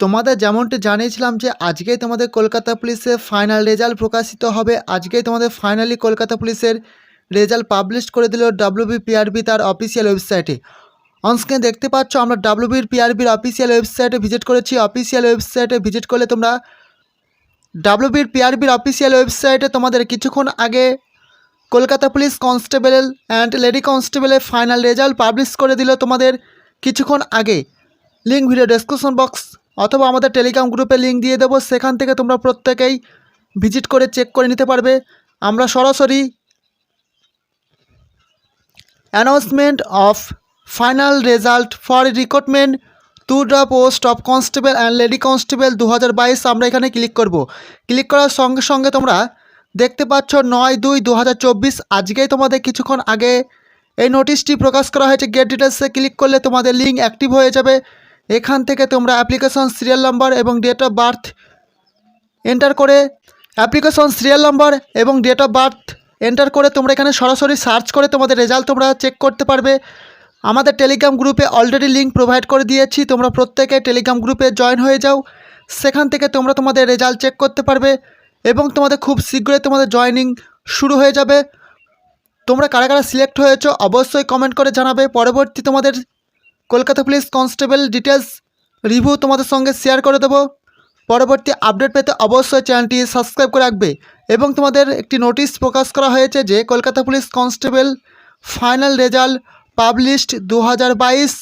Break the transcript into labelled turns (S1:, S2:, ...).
S1: তোমাদের যেমনটি জানিয়েছিলাম যে আজকেই তোমাদের কলকাতা পুলিশের ফাইনাল রেজাল্ট প্রকাশিত হবে। আজকেই তোমাদের ফাইনালি কলকাতা পুলিশের রেজাল্ট পাবলিশ করে দিল ডাব্লিউবি পিআরবি তার অফিসিয়াল ওয়েবসাইটে অনস্ক্রিনে দেখতে পাচ্ছ, আমরা ডাব্লিউবির পিআরবির অফিসিয়াল ওয়েবসাইটে ভিজিট করেছি। অফিসিয়াল ওয়েবসাইটে ভিজিট করলে তোমরা ডাব্লিউবির পিআরবির অফিসিয়াল ওয়েবসাইটে তোমাদের কিছুক্ষণ আগে Kolkata police constable and lady কনস্টেবলের ফাইনাল রেজাল্ট পাবলিশ করে দিল তোমাদের কিছুক্ষণ আগে। লিঙ্ক ভিডিও ডেসক্রিপশন বক্স অথবা আমাদের টেলিগ্রাম গ্রুপে লিঙ্ক দিয়ে দেবো, সেখান থেকে তোমরা প্রত্যেকেই ভিজিট করে চেক করে নিতে পারবে। আমরা সরাসরি announcement of final result for recruitment to the post of constable and lady constable দু হাজার বাইশ আমরা এখানে ক্লিক করব। ক্লিক করার সঙ্গে সঙ্গে তোমরা দেখতে পাচ্ছ নয় দুই দু আজকেই তোমাদের কিছুক্ষণ আগে এই নোটিশটি প্রকাশ করা হয়েছে। গেট ডিটেলসে ক্লিক করলে তোমাদের লিঙ্ক অ্যাক্টিভ হয়ে যাবে। এখান থেকে তোমরা অ্যাপ্লিকেশন সিরিয়াল নাম্বার এবং ডেট অফ বার্থ এন্টার করে অ্যাপ্লিকেশন সিরিয়াল নাম্বার এবং ডেট অফ বার্থ এন্টার করে তোমরা এখানে সরাসরি সার্চ করে তোমাদের রেজাল্ট তোমরা চেক করতে পারবে। আমাদের টেলিগ্রাম গ্রুপে অলরেডি লিঙ্ক প্রোভাইড করে দিয়েছি, তোমরা প্রত্যেকে টেলিগ্রাম গ্রুপে জয়েন হয়ে যাও। সেখান থেকে তোমরা তোমাদের রেজাল্ট চেক করতে পারবে এবং তোমাদের খুব শীঘ্রই তোমাদের জয়েনিং শুরু হয়ে যাবে। তোমরা কারা কারা সিলেক্ট হয়েছো অবশ্যই কমেন্ট করে জানাবে। পরবর্তী তোমাদের Kolkata police constable details review তোমাদের সঙ্গে শেয়ার করে দেবো। পরবর্তী আপডেট পেতে অবশ্যই চ্যানেলটি সাবস্ক্রাইব করে রাখবে এবং তোমাদের একটি নোটিশ প্রকাশ করা হয়েছে যে Kolkata police constable final result published দু হাজার বাইশ